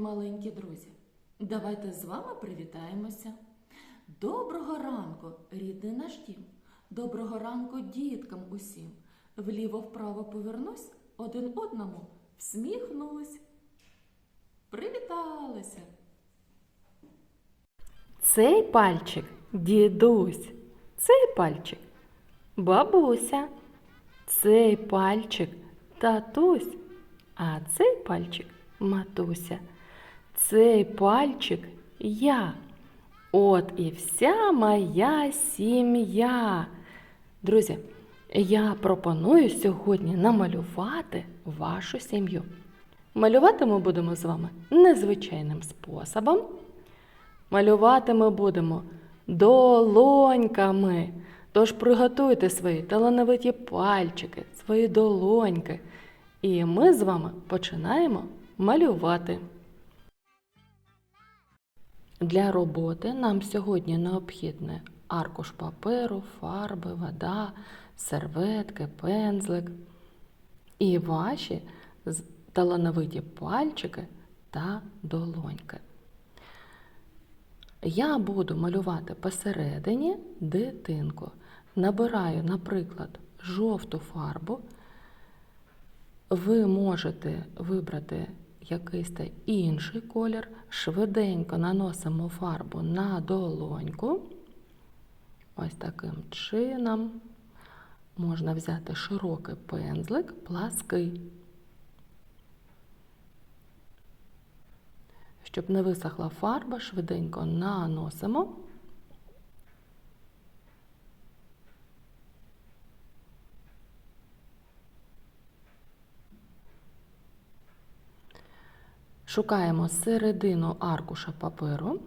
маленькі друзі. Давайте з вами привітаємося. Доброго ранку, рідний наш дім. Доброго ранку діткам усім. Вліво-вправо повернусь, один одному всміхнусь. Привіталися! Цей пальчик дідусь, цей пальчик бабуся, цей пальчик татусь, а цей пальчик матуся, цей пальчик я. От і вся моя сім'я. Друзі, я пропоную сьогодні намалювати вашу сім'ю. Малювати ми будемо з вами незвичайним способом. Малювати ми будемо долоньками. Тож приготуйте свої талановиті пальчики, свої долоньки. І ми з вами починаємо малювати. Для роботи нам сьогодні необхідне аркуш паперу, фарби, вода, серветки, пензлик і ваші талановиті пальчики та долоньки. Я буду малювати посередині дитинку. Набираю, наприклад, жовту фарбу. Ви можете вибрати якийсь та інший колір. Швиденько наносимо фарбу на долоньку. Ось таким чином. Можна взяти широкий пензлик, плаский. Щоб не висохла фарба, швиденько наносимо. Шукаємо середину аркуша паперу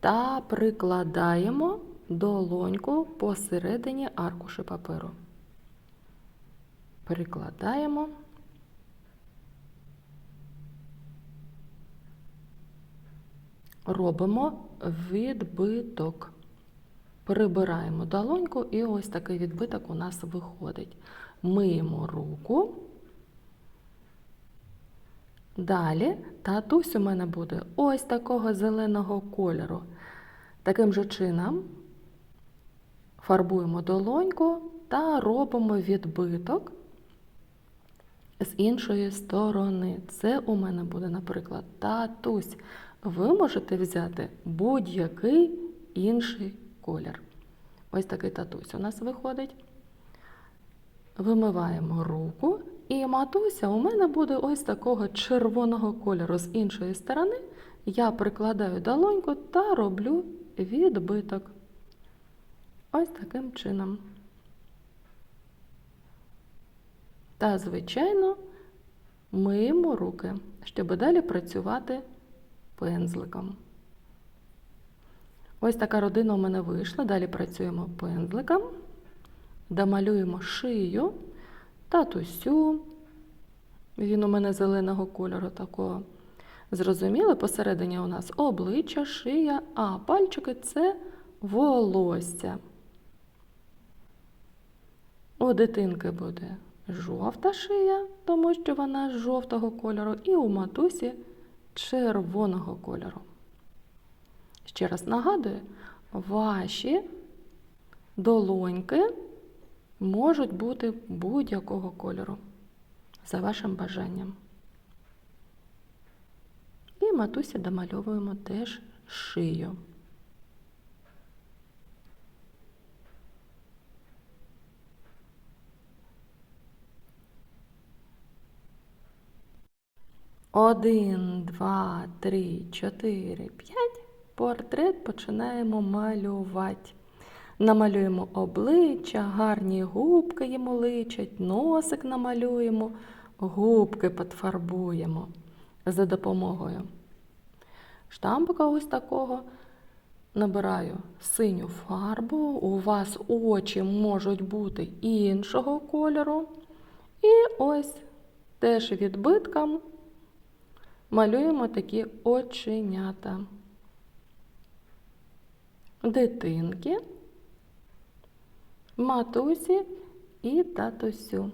та прикладаємо долоньку посередині аркуша паперу. Прикладаємо. робимо відбиток. Прибираємо долоньку, і ось такий відбиток у нас виходить. Миємо руку. Далі татусь у мене буде ось такого зеленого кольору. Таким же чином фарбуємо долоньку та робимо відбиток з іншої сторони. Це у мене буде, наприклад, татусь. Ви можете взяти будь-який інший колір. Ось такий татусь у нас виходить. Вимиваємо руку, і матуся у мене буде ось такого червоного кольору. З іншої сторони я прикладаю долоньку та роблю відбиток. Ось таким чином. Та, звичайно, миємо руки, щоб далі працювати пензликом. Ось така родина у мене вийшла. Далі працюємо пензликом, домалюємо шию, татусю. Він у мене зеленого кольору такого. Зрозуміли, посередині у нас обличчя, шия, а пальчики це волосся. У дитинки буде жовта шия, тому що вона жовтого кольору, і у матусі червоного кольору. Ще раз нагадую, ваші долоньки можуть бути будь-якого кольору за вашим бажанням. І матусі домальовуємо теж шию. Один, два, три, чотири, п'ять. Портрет починаємо малювати. Намалюємо обличчя, гарні губки йому личать, носик намалюємо, губки підфарбуємо за допомогою штампика ось такого. Набираю синю фарбу, у вас очі можуть бути іншого кольору. І ось теж відбитком малюємо такі оченята. Дитинки, матусі і татусю.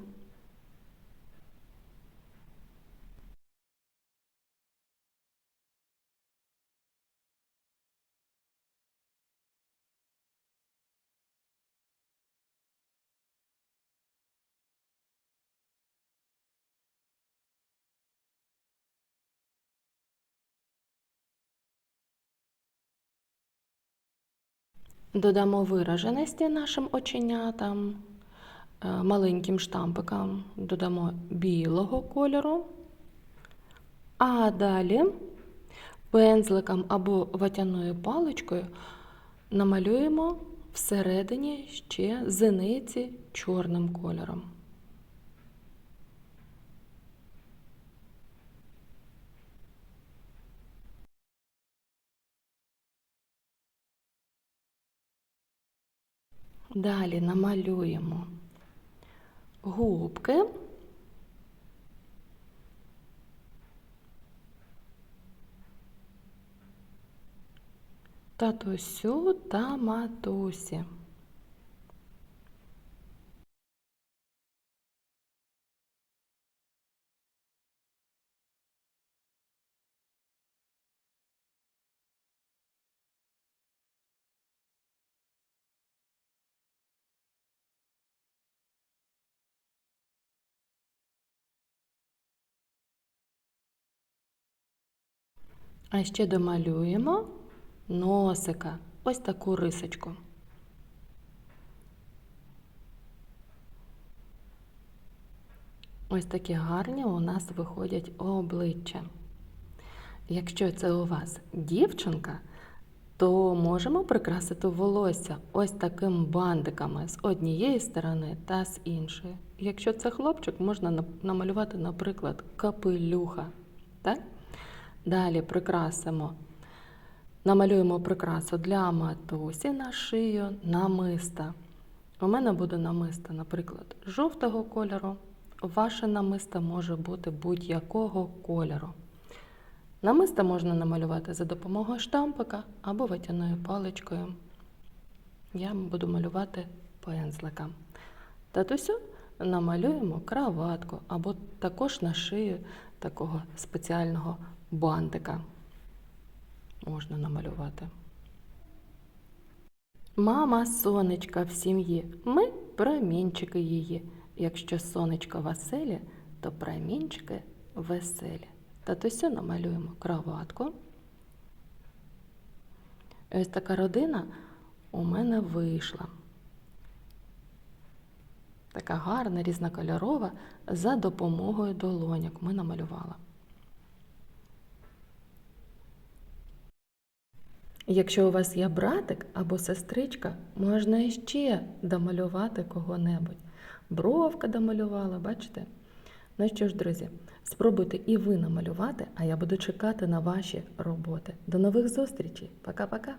Додамо вираженості нашим оченятам, е, маленьким штампикам додамо білого кольору. А далі пензликом або ватяною паличкою намалюємо всередині ще зениці чорним кольором. Далі намалюємо губки. Татусю та матусі. А ще домалюємо носика, ось таку рисочку. Ось такі гарні у нас виходять обличчя. Якщо це у вас дівчинка, то можемо прикрасити волосся ось таким бандиками з однієї сторони та з іншої. Якщо це хлопчик, можна намалювати, наприклад, капелюха. Так? Далі прикрасимо, намалюємо прикрасу для матусі на шию, намиста. У мене буде намисто, наприклад, жовтого кольору. Ваше намисто може бути будь-якого кольору. Намисто можна намалювати за допомогою штампика або ватяною паличкою. Я буду малювати пензликом. Татусю намалюємо краватку або також на шию такого спеціального бантика. Можна намалювати. Мама сонечка в сім'ї, ми промінчики її. Якщо сонечко веселі, то промінчики веселі. Татусю намалюємо кроватку. Ось така родина у мене вийшла. Така гарна, різнокольорова, за допомогою долоняк ми намалювала. Якщо у вас є братик або сестричка, можна іще домалювати кого-небудь. Бровка домалювала, бачите? Ну що ж, друзі, спробуйте і ви намалювати, а я буду чекати на ваші роботи. До нових зустрічей. Пока-пока!